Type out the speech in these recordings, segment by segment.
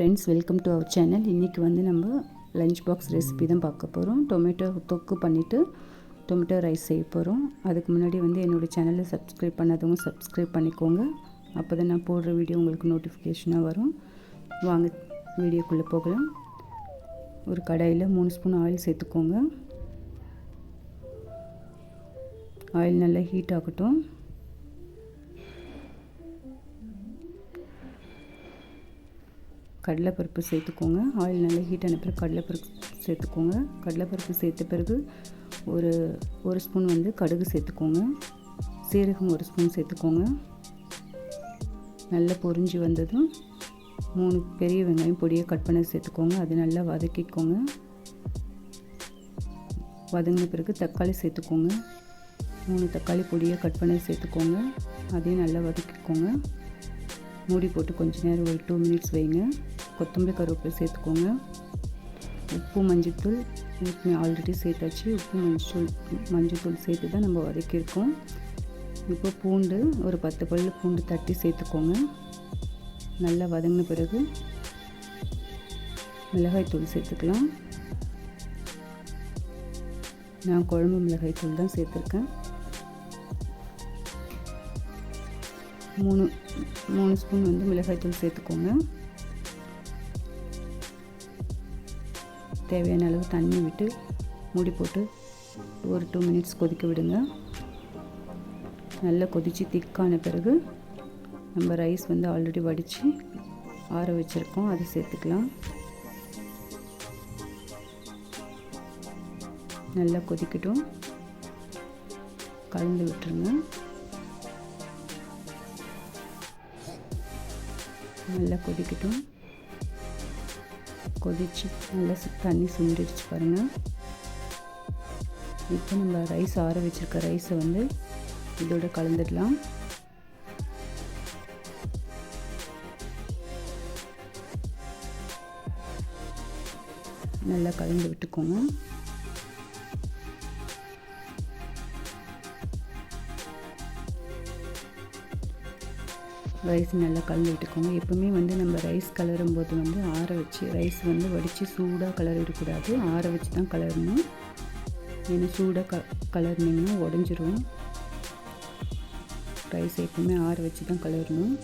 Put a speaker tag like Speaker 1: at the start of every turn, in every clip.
Speaker 1: Friends welcome to our channel இன்றைக்கி வந்து நம்ம லஞ்ச் பாக்ஸ் ரெசிபி தான் பார்க்க போகிறோம் டொமேட்டோ தொக்கு பண்ணிவிட்டு டொமேட்டோ ரைஸ் செய்ய போகிறோம் அதுக்கு முன்னாடி வந்து என்னோடய சேனலை சப்ஸ்கிரைப் பண்ணாதவங்க சப்ஸ்கிரைப் பண்ணிக்கோங்க. அப்போ தான் நான் போடுற வீடியோ உங்களுக்கு நோட்டிஃபிகேஷனாக வரும். வாங்க வீடியோக்குள்ளே போகலாம். ஒரு கடாயில் மூணு ஸ்பூன் ஆயில் சேர்த்துக்கோங்க. ஆயில் நல்லா ஹீட் ஆகட்டும். கடலைப்பருப்பு சேர்த்துக்கோங்க. ஆயில் நல்லா ஹீட் ஆன பிறகு கடலைப்பருப்பு சேர்த்துக்கோங்க. கடலைப்பருப்பு சேர்த்த பிறகு ஒரு ஒரு ஸ்பூன் வந்து கடுகு சேர்த்துக்கோங்க. சீரகம் ஒரு ஸ்பூன் சேர்த்துக்கோங்க. நல்லா பொரிஞ்சு வந்ததும் மூணு பெரிய வெங்காயம் பொடியை கட் பண்ணி சேர்த்துக்கோங்க. அது நல்லா வதக்கிக்கோங்க. வதங்கின பிறகு தக்காளி சேர்த்துக்கோங்க. மூணு தக்காளி பொடியை கட் பண்ணி சேர்த்துக்கோங்க. அதையும் நல்லா வதக்கிக்கோங்க. மூடி போட்டு கொஞ்ச நேரம் ஒரு டூ மினிட்ஸ் வைங்க. கொத்தமல்லி கருவேப்பிலை சேர்த்துக்கோங்க. உப்பு மஞ்சத்தூள் இதுக்கு ஆல்ரெடி சேர்த்தாச்சு. உப்பு மஞ்சள் மஞ்சத்தூள் சேர்த்து தான் நம்ம வதக்கியிருக்கோம் இப்போ பூண்டு ஒரு பத்து பல் பூண்டு தட்டி சேர்த்துக்கோங்க. நல்லா வதங்கின பிறகு மிளகாய் தூள் சேர்த்துக்கலாம். நான் குழம்பு மிளகாய் தூள் தான் சேர்த்துருக்கேன். மூணு மூணு ஸ்பூன் வந்து மிளகாய்த்தூள் சேர்த்துக்கோங்க. தேவையான அளவு தண்ணி விட்டு மூடி போட்டு ஒரு டூ மினிட்ஸ் கொதிக்க விடுங்க. நல்லா கொதித்து திக்கான பிறகு நம்ம ரைஸ் வந்து ஆல்ரெடி வடித்து ஆற வச்சுருக்கோம். அதை சேர்த்துக்கலாம். நல்லா கொதிக்கட்டும். கலந்து விட்டுருங்க. நல்லா கொதிக்கட்டும். கொதிச்சு நல்லா தண்ணி சுண்டிடுச்சு பாருங்கள் இப்போ நம்ம ரைஸ் ஆற வச்சுருக்க ரைஸை வந்து இதோட கலந்துடலாம். நல்லா கலந்து விட்டுக்கோங்க. ரைஸ் நல்லா கலந்து விட்டுக்கோங்க. எப்போவுமே வந்து நம்ம ரைஸ் கலரும் போது வந்து ஆற வச்சு ரைஸ் வந்து வடித்து சூடாக கலரிடக்கூடாது ஆற வச்சு தான் கலரணும். ஏன்னா சூடாக க கலர்னிங்கன்னா உடஞ்சிரும். ரைஸ் எப்பவுமே ஆற வச்சு தான் கலரணும்.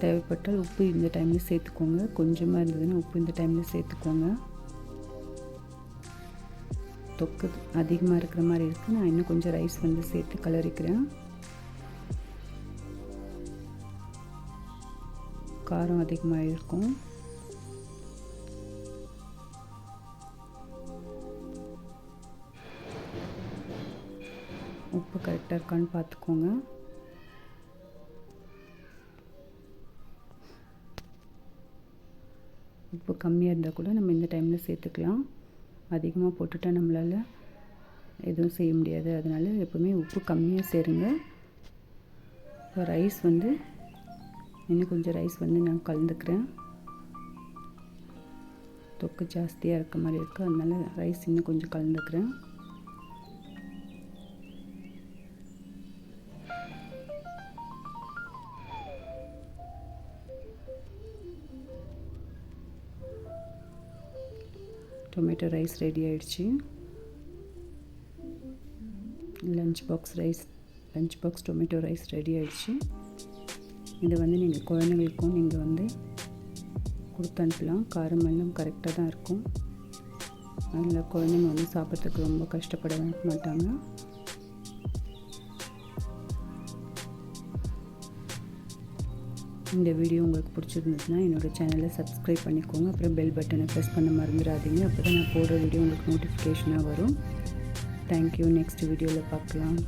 Speaker 1: தேவைப்பட்டால் உப்பு இந்த டைமில் சேர்த்துக்கோங்க. கொஞ்சமாக இருந்ததுன்னா உப்பு இந்த டைமில் சேர்த்துக்கோங்க. தொக்கு அதிகமாக இருக்கிற மாதிரி இருக்குது நான் இன்னும் கொஞ்சம் ரைஸ் வந்து சேர்த்து கலரிக்கிறேன். காரம் அதிகமாக இருக்கும். உப்பு கரெக்டாக இருக்கான்னு பார்த்துக்கோங்க உப்பு கம்மியாக இருந்தால் கூட நம்ம இந்த டைமில் சேர்த்துக்கலாம். அதிகமாக போட்டுட்டா நம்மளால் எதுவும் செய்ய முடியாது. அதனால் எப்போவுமே உப்பு கம்மியாக சேருங்க. இப்போ ரைஸ் வந்து இன்னும் கொஞ்சம் ரைஸ் வந்து நான் கலந்துக்கிறேன். தொக்கு ஜாஸ்தியாக இருக்க மாதிரி இருக்குது அதனால் ரைஸ் இன்னும் கொஞ்சம் கலந்துக்கிறேன். டொமேட்டோ ரைஸ் ரெடி ஆயிடுச்சு. Lunch box rice lunch box tomato rice ready ஆயிடுச்சு. இதை வந்து நீங்கள் குழந்தைங்களுக்கும் நீங்கள் வந்து கொடுத்து அனுப்பலாம். காரம் எல்லாம் கரெக்டாக தான் இருக்கும். அதில் குழந்தைங்க வந்து சாப்பிட்றதுக்கு ரொம்ப கஷ்டப்பட மாட்டாங்க. இந்த வீடியோ உங்களுக்கு பிடிச்சிருந்துச்சுன்னா என்னோடய சேனலை சப்ஸ்கிரைப் பண்ணிக்கோங்க. அப்புறம் பெல் பட்டனை ப்ரெஸ் பண்ண மறந்துடாதீங்க. அப்போ தான் நான் போடுற வீடியோ உங்களுக்கு நோட்டிஃபிகேஷனாக வரும். தேங்க்யூ நெக்ஸ்ட் வீடியோவில் பார்க்கலாம்.